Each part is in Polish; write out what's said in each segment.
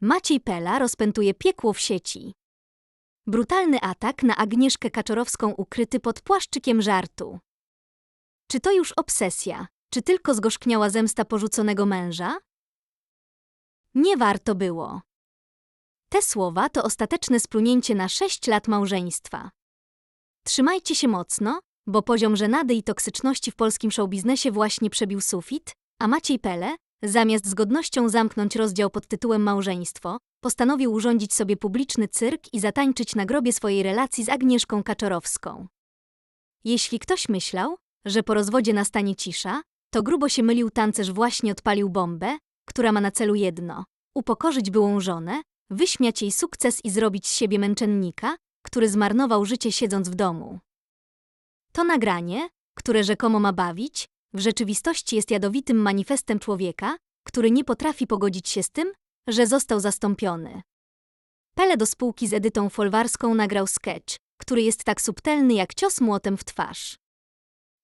Maciej Pela rozpętuje piekło w sieci. Brutalny atak na Agnieszkę Kaczorowską ukryty pod płaszczykiem żartu. Czy to już obsesja? Czy tylko zgorzkniała zemsta porzuconego męża? Nie warto było. Te słowa to ostateczne splunięcie na sześć lat małżeństwa. Trzymajcie się mocno, bo poziom żenady i toksyczności w polskim showbiznesie właśnie przebił sufit, a Maciej Pele, zamiast z godnością zamknąć rozdział pod tytułem Małżeństwo, postanowił urządzić sobie publiczny cyrk i zatańczyć na grobie swojej relacji z Agnieszką Kaczorowską. Jeśli ktoś myślał, że po rozwodzie nastanie cisza, to grubo się mylił tancerz właśnie odpalił bombę, która ma na celu jedno – upokorzyć byłą żonę, wyśmiać jej sukces i zrobić z siebie męczennika, który zmarnował życie siedząc w domu. To nagranie, które rzekomo ma bawić, w rzeczywistości jest jadowitym manifestem człowieka, który nie potrafi pogodzić się z tym, że został zastąpiony. Pele do spółki z Edytą Folwarską nagrał sketch, który jest tak subtelny jak cios młotem w twarz.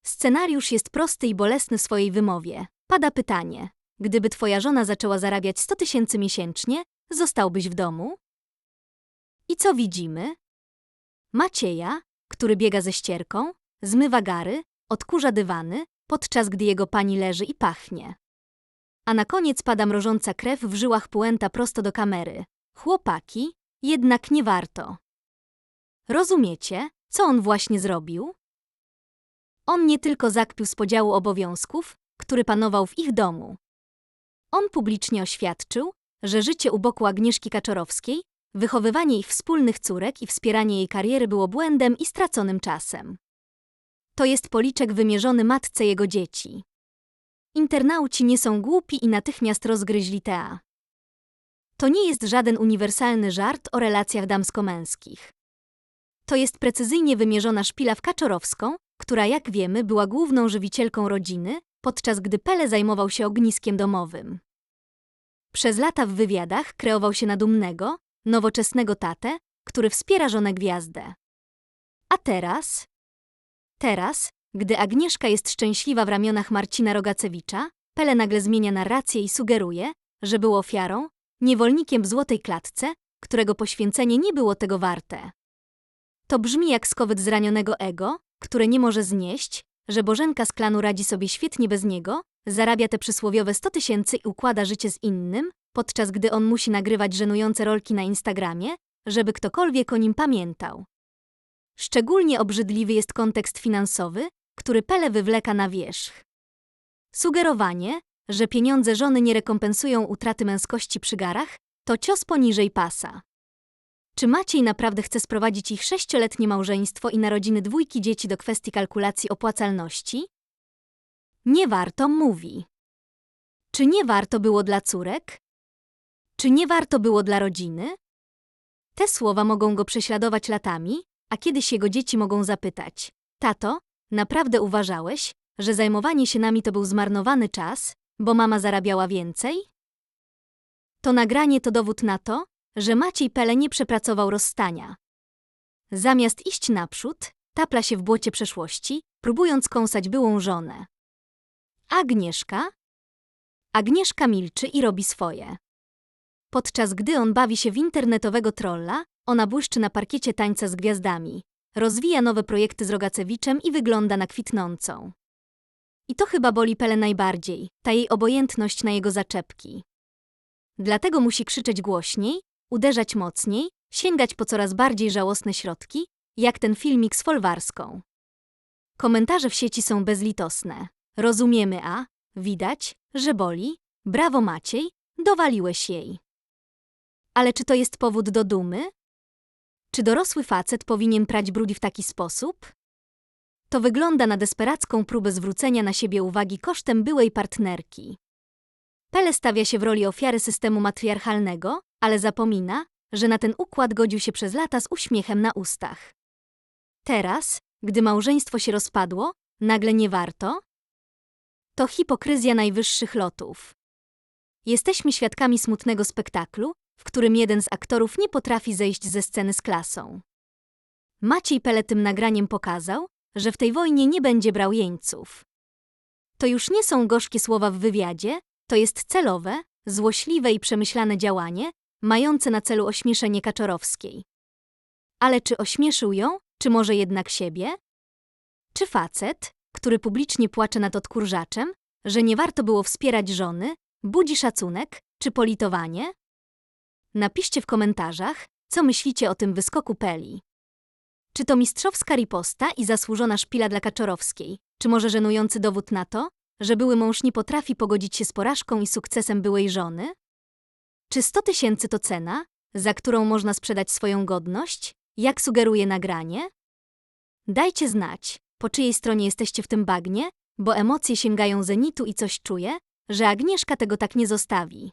Scenariusz jest prosty i bolesny w swojej wymowie. Pada pytanie: gdyby twoja żona zaczęła zarabiać 100 tysięcy miesięcznie, zostałbyś w domu? I co widzimy? Macieja, który biega ze ścierką, zmywa gary, odkurza dywany, podczas gdy jego pani leży i pachnie. A na koniec pada mrożąca krew w żyłach puenta prosto do kamery. Chłopaki, jednak nie warto. Rozumiecie, co on właśnie zrobił? On nie tylko zakpił z podziału obowiązków, który panował w ich domu. On publicznie oświadczył, że życie u boku Agnieszki Kaczorowskiej, wychowywanie ich wspólnych córek i wspieranie jej kariery było błędem i straconym czasem. To jest policzek wymierzony matce jego dzieci. Internauci nie są głupi i natychmiast rozgryźli Tea. To nie jest żaden uniwersalny żart o relacjach damsko-męskich. To jest precyzyjnie wymierzona szpila w Kaczorowską, która jak wiemy była główną żywicielką rodziny, podczas gdy Pele zajmował się ogniskiem domowym. Przez lata w wywiadach kreował się na dumnego, nowoczesnego tatę, który wspiera żonę gwiazdę. A teraz? Teraz, gdy Agnieszka jest szczęśliwa w ramionach Marcina Rogacewicza, Pele nagle zmienia narrację i sugeruje, że był ofiarą, niewolnikiem w złotej klatce, którego poświęcenie nie było tego warte. To brzmi jak skowyt zranionego ego, które nie może znieść, że Bożenka z klanu radzi sobie świetnie bez niego, zarabia te przysłowiowe 100 tysięcy i układa życie z innym, podczas gdy on musi nagrywać żenujące rolki na Instagramie, żeby ktokolwiek o nim pamiętał. Szczególnie obrzydliwy jest kontekst finansowy, który Pele wywleka na wierzch. Sugerowanie, że pieniądze żony nie rekompensują utraty męskości przy garach, to cios poniżej pasa. Czy Maciej naprawdę chce sprowadzić ich sześcioletnie małżeństwo i narodziny dwójki dzieci do kwestii kalkulacji opłacalności? Nie warto, mówi. Czy nie warto było dla córek? Czy nie warto było dla rodziny? Te słowa mogą go prześladować latami, a kiedyś jego dzieci mogą zapytać: Tato, naprawdę uważałeś, że zajmowanie się nami to był zmarnowany czas, bo mama zarabiała więcej? To nagranie to dowód na to, że Maciej Pele nie przepracował rozstania. Zamiast iść naprzód, tapla się w błocie przeszłości, próbując kąsać byłą żonę. Agnieszka? Agnieszka milczy i robi swoje. Podczas gdy on bawi się w internetowego trolla, ona błyszczy na parkiecie tańca z gwiazdami, rozwija nowe projekty z Rogacewiczem i wygląda na kwitnącą. I to chyba boli Pele najbardziej, ta jej obojętność na jego zaczepki. Dlatego musi krzyczeć głośniej, uderzać mocniej, sięgać po coraz bardziej żałosne środki, jak ten filmik z folwarską. Komentarze w sieci są bezlitosne. Rozumiemy, a widać, że boli. Brawo Maciej, dowaliłeś jej. Ale czy to jest powód do dumy? Czy dorosły facet powinien prać brudi w taki sposób? To wygląda na desperacką próbę zwrócenia na siebie uwagi kosztem byłej partnerki. Pele stawia się w roli ofiary systemu matriarchalnego, ale zapomina, że na ten układ godził się przez lata z uśmiechem na ustach. Teraz, gdy małżeństwo się rozpadło, nagle nie warto? To hipokryzja najwyższych lotów. Jesteśmy świadkami smutnego spektaklu, w którym jeden z aktorów nie potrafi zejść ze sceny z klasą. Maciej Pele tym nagraniem pokazał, że w tej wojnie nie będzie brał jeńców. To już nie są gorzkie słowa w wywiadzie, to jest celowe, złośliwe i przemyślane działanie, mające na celu ośmieszenie Kaczorowskiej. Ale czy ośmieszył ją, czy może jednak siebie? Czy facet, który publicznie płacze nad odkurzaczem, że nie warto było wspierać żony, budzi szacunek czy politowanie? Napiszcie w komentarzach, co myślicie o tym wyskoku Peli. Czy to mistrzowska riposta i zasłużona szpila dla Kaczorowskiej, czy może żenujący dowód na to, że były mąż nie potrafi pogodzić się z porażką i sukcesem byłej żony? Czy 100 tysięcy to cena, za którą można sprzedać swoją godność, jak sugeruje nagranie? Dajcie znać, po czyjej stronie jesteście w tym bagnie, bo emocje sięgają zenitu i coś czuję, że Agnieszka tego tak nie zostawi.